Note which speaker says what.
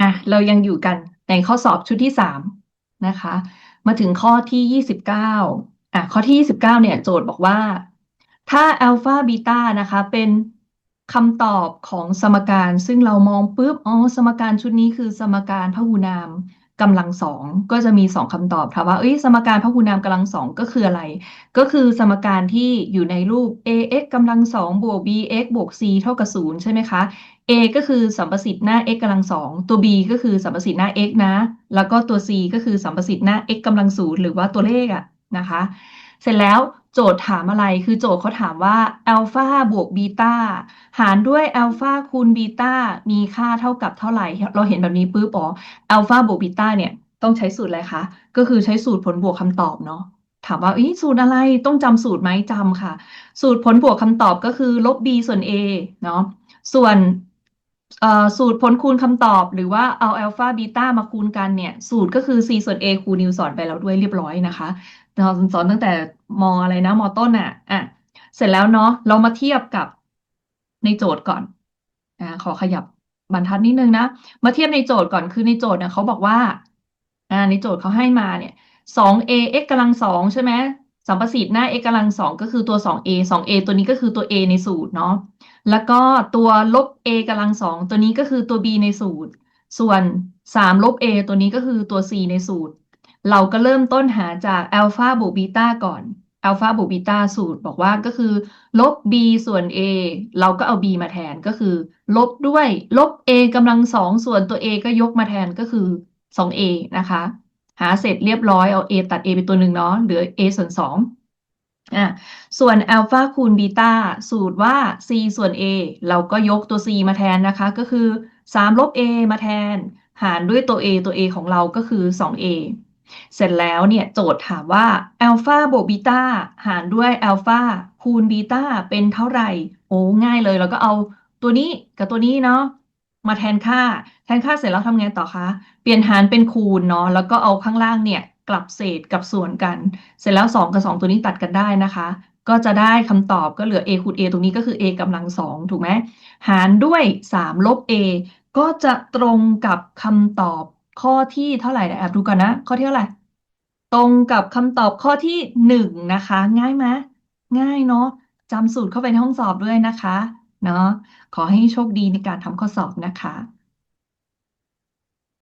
Speaker 1: อะเรายังอยู่กันในข้อสอบชุดที่สามนะคะ มาถึงข้อที่ยี่สิบเก้าอะข้อที่ยี่สิบเก้าเนี่ยโจทย์บอกว่า ถ้าอัลฟาบีตานะคะเป็นคำตอบของสมการ ซึ่งเรามองปุ๊บอ๋อสมการชุดนี้คือสมการพหูนาม กำลังสองก็จะมีสองคำตอบค่ะว่าเอ้ยสมการพหูนามกำลังสองก็คืออะไร ก็คือสมการที่อยู่ในรูป ax กำลังสองบวก bx บวก c เท่ากับศูนย์ใช่ไหมคะ a ก็คือสัมประสิทธิ์หน้า x กำลังสองตัว b ก็คือสัมประสิทธิ์หน้า x นะ แล้วก็ตัว c ก็คือสัมประสิทธิ์หน้า x กำลังศูนย์หรือว่าตัวเลขอะนะคะ เสร็จแล้ว จทย์ถามอะไร คือโจทย์เขาถามว่าอัลฟาบวกบีตาหารด้วยอัลฟาคูณบีตามีค่าเท่ากับเท่าไหร่ เราเห็นแบบนี้ปุ๊บอ๋ออัลฟาบวกบีตาเนี่ยต้องใช้สูตรอะไรคะ ก็คือใช้สูตรผลบวกคำตอบเนาะ ถามว่าอีสูตรอะไร ต้องจำสูตรไหมจำค่ะ สูตรผลบวกคำตอบก็คือลบ b ส่วน a เนาะ ส่วน สูตรผลคูณคำตอบ หรือว่าเอาอัลฟาบีต้ามาคูณกันเนี่ย สูตรก็คือ c ส่วน a ครูนิวสอนไปแล้วด้วยเรียบร้อยนะคะเราสอนตั้งแต่มออะไรนะมอต้นอะอะ เสร็จแล้วเนาะเรามาเทียบกับในโจทย์ก่อนอ่าขอขยับบรรทัดนิดนึงนะ มาเทียบในโจทย์ก่อนคือในโจทย์เนี่ยเขาบอกว่าอ่าในโจทย์เขาให้มาเนี่ยสอง a x กำลังสองใช่ไหม สัมประสิทธิ์หน้า x กำลังสองก็คือตัวสอง a สอง a ตัวนี้ก็คือตัว a ในสูตรเนาะแล้วก็ตัวลบ a กำลังสองตัวนี้ก็คือตัว b ในสูตร ส่วนสามลบ a ตัวนี้ก็คือตัว c ในสูตร เราก็เริ่มต้นหาจากอัลฟาบวกบีตาก่อนอัลฟาบวกบีตาสูตรบอกว่าก็คือ ลบ b ส่วน a เราก็เอา b มาแทนก็คือ ลบด้วยลบ a กำลังสองส่วนตัว a ก็ยกมาแทนก็คือ 2a นะคะ หาเสร็จเรียบร้อยเอา a ตัด a ไปตัวหนึ่งเนาะเหลือ a ส่วน2อะส่วนอัลฟาคูณบีตาสูตรว่า c ส่วน a เราก็ยกตัว c มาแทนนะคะ ก็คือ3ลบ a มาแทน หารด้วยตัว a ตัว a ของเราก็คือ 2a เสร็จแล้วเนี่ยโจทย์ถามว่าอัลฟาบวกบีตาหารด้วยอัลฟาคูณบีตาเป็นเท่าไหร่ โอ้ง่ายเลยเราก็เอาตัวนี้กับตัวนี้เนาะ มาแทนค่า แทนค่าเสร็จแล้วทำไงต่อคะ เปลี่ยนหารเป็นคูณเนาะ แล้วก็เอาข้างล่างเนี่ยกลับเศษกับส่วนกัน เสร็จแล้ว 2 กับ 2 ตัวนี้ตัดกันได้นะคะ ก็จะได้คำตอบก็เหลือ a คูณ a ตรงนี้ก็คือ a กำลังสองถูกไหม หารด้วย 3 ลบ a ก็จะตรงกับคำตอบข้อที่เท่าไหร่แอบดูกันนะ ข้อที่เท่าไหร่ ตรงกับคำตอบข้อที่หนึ่งนะคะ ง่ายไหมง่ายเนาะจำสูตรเข้าไปในห้องสอบด้วยนะคะ เนาะขอให้โชคดีในการทำข้อสอบนะคะ